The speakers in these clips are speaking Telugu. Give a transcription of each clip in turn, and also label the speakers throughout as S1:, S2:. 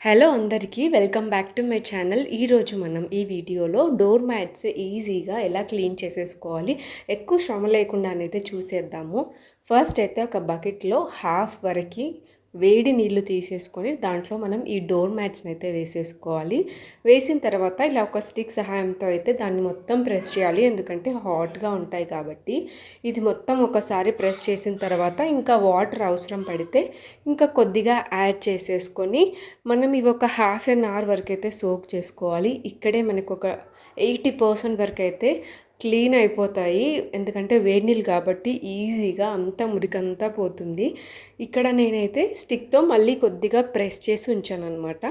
S1: హలో అందరికీ welcome back to my channel. ఈరోజు మనం ఈ వీడియోలో డోర్ మ్యాట్స్ ఈజీగా ఎలా క్లీన్ చేసేసుకోవాలి ఎక్కువ శ్రమ లేకుండా చూసేద్దాము. ఫస్ట్ అయితే ఒక బకెట్లో హాఫ్ వరకు వేడి నీళ్ళు తీసేసుకొని దాంట్లో మనం ఈ డోర్ మ్యాట్స్ని అయితే వేసేసుకోవాలి. వేసిన తర్వాత ఇలా ఒక స్టిక్ సహాయంతో అయితే దాన్ని మొత్తం ప్రెస్ చేయాలి. ఎందుకంటే హాట్గా ఉంటాయి కాబట్టి. ఇది మొత్తం ఒకసారి ప్రెస్ చేసిన తర్వాత ఇంకా వాటర్ అవసరం పడితే ఇంకా కొద్దిగా యాడ్ చేసేసుకొని మనం ఇవి ఒక హాఫ్ అన్ అవర్ వరకు అయితే సోక్ చేసుకోవాలి. ఇక్కడే మనకు ఒక ఎయిటీ పర్సెంట్ వరకు అయితే క్లీన్ అయిపోతాయి. ఎందుకంటే వేడి నీళ్ళు కాబట్టి ఈజీగా అంతా మురికంతా పోతుంది. ఇక్కడ నేనైతే స్టిక్తో మళ్ళీ కొద్దిగా ప్రెస్ చేసి ఉంచాను అనమాట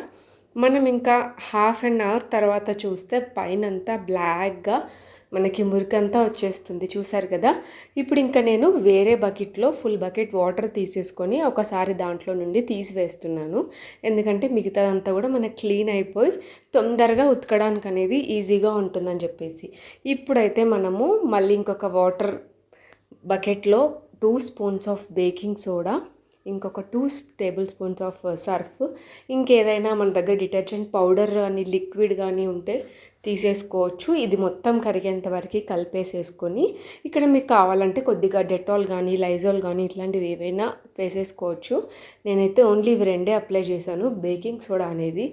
S1: మనం ఇంకా హాఫ్ అన్ అవర్ తర్వాత చూస్తే పైనంతా బ్లాక్గా మనకి మురికంతా వచ్చేస్తుంది. చూసారు కదా? ఇప్పుడు ఇంకా నేను వేరే బకెట్లో ఫుల్ బకెట్ వాటర్ తీసేసుకొని ఒకసారి దాంట్లో నుండి తీసివేస్తున్నాను. ఎందుకంటే మిగతాదంతా కూడా మనకు క్లీన్ అయిపోయి తొందరగా ఉతకడానికి అనేది ఈజీగా ఉంటుందని చెప్పేసి. ఇప్పుడైతే మనము మళ్ళీ ఇంకొక వాటర్ బకెట్లో two spoons of baking soda ఇంకొక two tablespoons of Surf ఇంకేదైనా మన దగ్గర డిటర్జెంట్ పౌడర్ కానీ లిక్విడ్ కానీ ఉంటే తీసేసుకోవచ్చు. ఇది మొత్తం కరిగేంత వరకు కలిపేసేసుకొని ఇక్కడ మీకు కావాలంటే కొద్దిగా డెటాల్ కానీ లైజాల్ కానీ ఇట్లాంటివి ఏవైనా వేసేసుకోవచ్చు. నేనైతే ఓన్లీ ఇవి రెండే అప్లై చేశాను. బేకింగ్ సోడా అనేది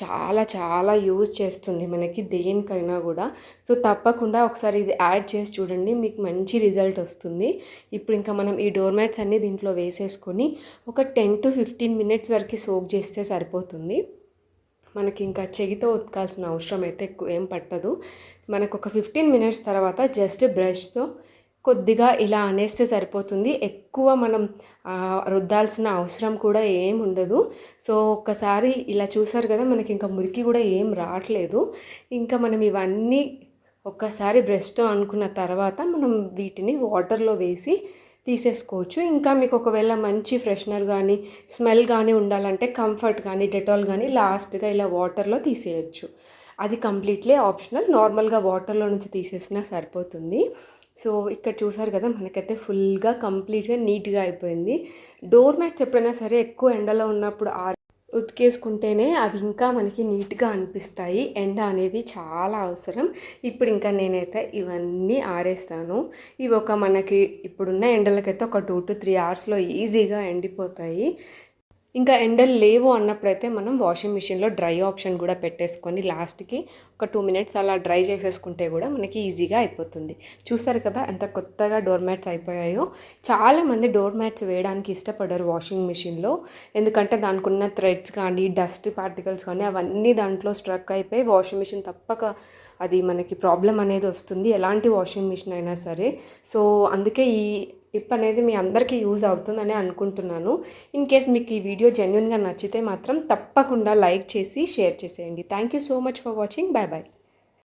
S1: చాలా చాలా యూజ్ చేస్తుంది మనకి దేనికైనా కూడా. సో తప్పకుండా ఒకసారి ఇది యాడ్ చేసి చూడండి మీకు మంచి రిజల్ట్ వస్తుంది. ఇప్పుడు ఇంకా మనం ఈ డోర్ మ్యాట్స్ అన్నీ దీంట్లో వేసేసుకొని ఒక టెన్ టు ఫిఫ్టీన్ మినిట్స్ వరకు సోక్ చేస్తే సరిపోతుంది. మనకి ఇంకా చెగితో ఉతకాల్సిన అవసరం అయితే ఎక్కువ ఏం పట్టదు. మనకు ఒక ఫిఫ్టీన్ మినిట్స్ తర్వాత జస్ట్ బ్రష్తో కొద్దిగా ఇలా అనేస్తే సరిపోతుంది. ఎక్కువ మనం రుద్దాల్సిన అవసరం కూడా ఏం ఉండదు. సో ఒక్కసారి ఇలా చూసారు కదా మనకి ఇంకా మురికి కూడా ఏం రావట్లేదు ఇంకా మనం ఇవన్నీ ఒక్కసారి బ్రష్తో అనుకున్న తర్వాత మనం వీటిని వాటర్లో వేసి తీసేసుకోవచ్చు. ఇంకా మీకు ఒకవేళ మంచి ఫ్రెషనర్ కానీ స్మెల్ కానీ ఉండాలంటే కంఫర్ట్ కానీ డెటాల్ కానీ లాస్ట్గా ఇలా వాటర్లో తీసేయచ్చు. అది కంప్లీట్లీ ఆప్షనల్. నార్మల్గా వాటర్లో నుంచి తీసేసినా సరిపోతుంది. సో ఇక్కడ చూసారు కదా మనకైతే ఫుల్గా కంప్లీట్గా నీట్గా అయిపోయింది. డోర్ మ్యాట్స్ ఎప్పుడైనా సరే ఎక్కువ ఎండలో ఉన్నప్పుడు ఆ ఉతికేసుకుంటేనే అవి ఇంకా మనకి నీట్గా అనిపిస్తాయి. ఎండ అనేది చాలా అవసరం. ఇప్పుడు ఇంకా నేనైతే ఇవన్నీ ఆరేస్తాను. ఇవి ఒక మనకి ఇప్పుడున్న ఎండలకైతే ఒక టూ టు త్రీ అవర్స్లో ఈజీగా ఎండిపోతాయి. ఇంకా ఎండలు లేవు అన్నప్పుడైతే మనం వాషింగ్ మిషన్లో డ్రై ఆప్షన్ కూడా పెట్టేసుకొని లాస్ట్కి ఒక టూ మినిట్స్ అలా డ్రై చేసేసుకుంటే కూడా మనకి ఈజీగా అయిపోతుంది. చూసారు కదా ఎంత కొత్తగా డోర్ మ్యాట్స్ అయిపోయాయో. చాలామంది డోర్ మ్యాట్స్ వేయడానికి ఇష్టపడరు వాషింగ్ మిషన్లో. ఎందుకంటే దానికి ఉన్న థ్రెడ్స్ కానీ డస్ట్ పార్టికల్స్ కానీ అవన్నీ దాంట్లో స్ట్రక్ అయిపోయి వాషింగ్ మిషన్ తప్పక అది మనకి ప్రాబ్లం అనేది వస్తుంది ఎలాంటి వాషింగ్ మిషన్ అయినా సరే. సో అందుకే ఈ టిప్ అనేది మీ అందరికీ యూజ్ అవుతుందని అనుకుంటున్నాను. ఇన్ కేస్ మీకు ఈ వీడియో జెన్యున్గా నచ్చితే మాత్రం తప్పకుండా లైక్ చేసి షేర్ చేసేయండి. Thank you so much for watching bye bye